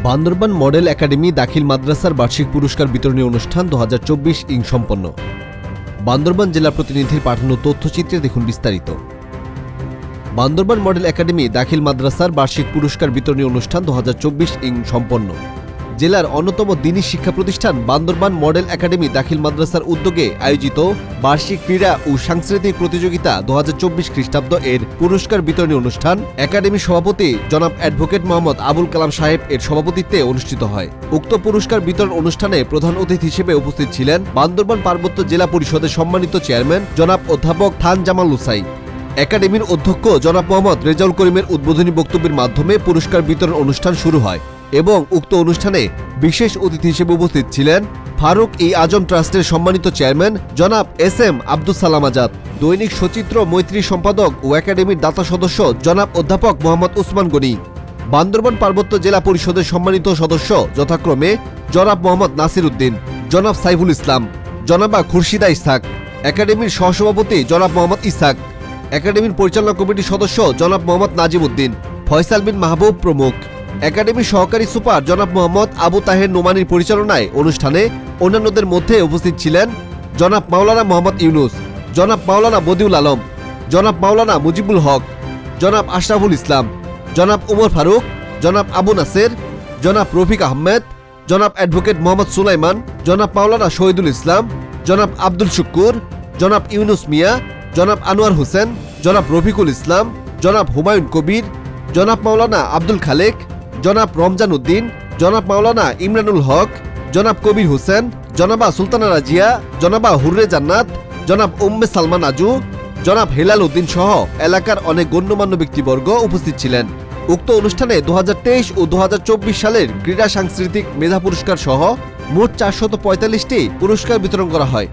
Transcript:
Bandarban model academy দাখিল মাদ্রাসার বার্ষিক পুরস্কার বিতরণী অনুষ্ঠান দু হাজার চব্বিশ ইং সম্পন্ন। বান্দরবান জেলা প্রতিনিধির পাঠানো তথ্যচিত্রে দেখুন বিস্তারিত। বান্দরবান মডেল একাডেমি দাখিল মাদ্রাসার বার্ষিক পুরস্কার বিতরণী অনুষ্ঠান দু হাজার চব্বিশ ইং সম্পন্ন। জেলার অন্যতম দিনী শিক্ষা প্রতিষ্ঠান বান্দরবান মডেল একাডেমি দাখিল মাদ্রাসার উদ্যোগে আয়োজিত বার্ষিক ক্রীড়া ও সাংস্কৃতিক প্রতিযোগিতা দু হাজার চব্বিশ খ্রিস্টাব্দ এর পুরস্কার বিতরণী অনুষ্ঠান একাডেমি সভাপতি জনাব অ্যাডভোকেট মোহাম্মদ আবুল কালাম সাহেব এর সভাপতিত্বে অনুষ্ঠিত হয়। উক্ত পুরস্কার বিতরণ অনুষ্ঠানে প্রধান অতিথি হিসেবে উপস্থিত ছিলেন বান্দরবান পার্বত্য জেলা পরিষদের সম্মানিত চেয়ারম্যান জনাব অধ্যাপক থান জামাল লুসাই একাডেমির অধ্যক্ষ জনাব মোহাম্মদ রেজাউল করিমের উদ্বোধনী বক্তব্যের মাধ্যমে পুরস্কার বিতরণ অনুষ্ঠান শুরু হয়। এবং উক্ত অনুষ্ঠানে বিশেষ অতিথি হিসেবে উপস্থিত ছিলেন ফারুক ই আজম ট্রাস্টের সম্মানিত চেয়ারম্যান জনাব এস এম আব্দুল সালাম আজাদ, দৈনিক সচিত্র মৈত্রী সম্পাদক ও একাডেমির দাতা সদস্য জনাব অধ্যাপক মোহাম্মদ উসমান গনি, বান্দরবান পার্বত্য জেলা পরিষদের সম্মানিত সদস্য যথাক্রমে জনাব মোহাম্মদ নাসির উদ্দিন, জনাব সাইফুল ইসলাম, জনাবা খুরশিদা ইসহাক, একাডেমির সহসভাপতি জনাব মোহাম্মদ ইসহাক, একাডেমির পরিচালনা কমিটির সদস্য জনাব মোহাম্মদ নাজিম উদ্দিন, ফয়সাল বিন মাহবুব প্রমুখ। একাডেমির সহকারী সুপার জনাব মোহাম্মদ আবু তাহের নোমানির পরিচালনায় অনুষ্ঠানে অন্যান্যদের মধ্যে উপস্থিত ছিলেন জনাব মাওলানা মোহাম্মদ ইউনুস, জনাব মাওলানা বদিউল আলম, জনাব মাওলানা মুজিবুল হক, জনাব আশরাফুল ইসলাম, জনাব উমর ফারুক, জনাব আবু নাসের, জনাব রফিক আহমেদ, জনাব অ্যাডভোকেট মোহাম্মদ সুলাইমান, জনাব মাওলানা শহীদুল ইসলাম, জনাব আব্দুল শুক্কুর, জনাব ইউনুস মিয়া, জনাব আনোয়ার হোসেন, জনাব রফিকুল ইসলাম, জনাব হুমায়ুন কবির, জনাব মাওলানা আব্দুল খালেক জনাব রমজান উদ্দিন, জনাব মাওলানা ইমরানুল হক, জনাব কবির হোসেন, জনাবা সুলতানা রাজিয়া, জনাবা হুররে জান্নাত, জনাব উম্মে সালমান আজু, জনাব হেলাল উদ্দিন সহ এলাকার অনেক গণ্যমান্য ব্যক্তিবর্গ উপস্থিত ছিলেন। উক্ত অনুষ্ঠানে দু হাজার তেইশ ও দু হাজার চব্বিশ সালের ক্রীড়া সাংস্কৃতিক মেধা পুরস্কার সহ মোট চারশত পঁয়তাল্লিশটি পুরস্কার বিতরণ করা হয়।